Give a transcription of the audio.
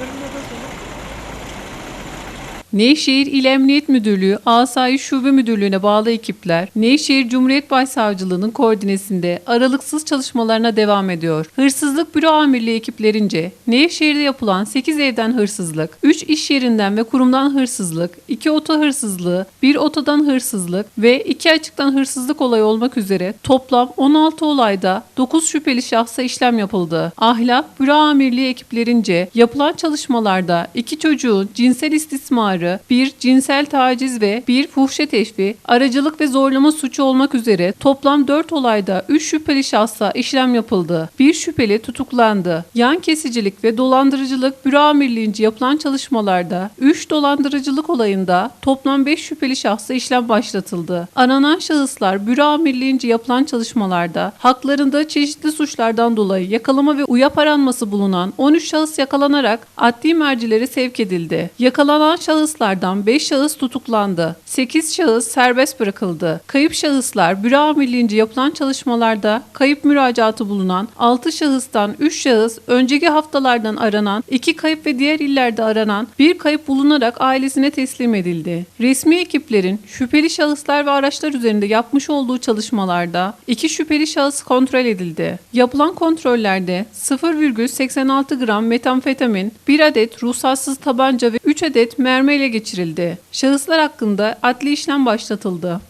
Görünmüyor da Nevşehir İl Emniyet Müdürlüğü, Asayiş Şube Müdürlüğü'ne bağlı ekipler, Nevşehir Cumhuriyet Başsavcılığı'nın koordinesinde aralıksız çalışmalarına devam ediyor. Hırsızlık Büro Amirliği ekiplerince Nevşehir'de yapılan 8 evden hırsızlık, 3 iş yerinden ve kurumdan hırsızlık, 2 oto hırsızlığı, 1 otodan hırsızlık ve 2 açıktan hırsızlık olayı olmak üzere toplam 16 olayda 9 şüpheli şahsa işlem yapıldı. Ahlak Büro Amirliği ekiplerince yapılan çalışmalarda 2 çocuğun cinsel istismarı, 1 cinsel taciz ve 1 fuhşe teşvi, aracılık ve zorlama suçu olmak üzere toplam 4 olayda 3 şüpheli şahsa işlem yapıldı. 1 şüpheli tutuklandı. Yan kesicilik ve dolandırıcılık Büro Amirliğince yapılan çalışmalarda 3 dolandırıcılık olayında toplam 5 şüpheli şahsa işlem başlatıldı. Aranan şahıslar Büro Amirliğince yapılan çalışmalarda haklarında çeşitli suçlardan dolayı yakalama ve uyap aranması bulunan 13 şahıs yakalanarak adli mercilere sevk edildi. Yakalanan şahıslardan 5 şahıs tutuklandı. 8 şahıs serbest bırakıldı. Kayıp şahıslar Büro Amirliğince yapılan çalışmalarda kayıp müracaatı bulunan 6 şahıstan 3 şahıs önceki haftalardan aranan, 2 kayıp ve diğer illerde aranan bir kayıp bulunarak ailesine teslim edildi. Resmi ekiplerin şüpheli şahıslar ve araçlar üzerinde yapmış olduğu çalışmalarda 2 şüpheli şahıs kontrol edildi. Yapılan kontrollerde 0,86 gram metamfetamin, 1 adet ruhsatsız tabanca ve 3 adet mermi ele geçirildi. Şahıslar hakkında adli işlem başlatıldı.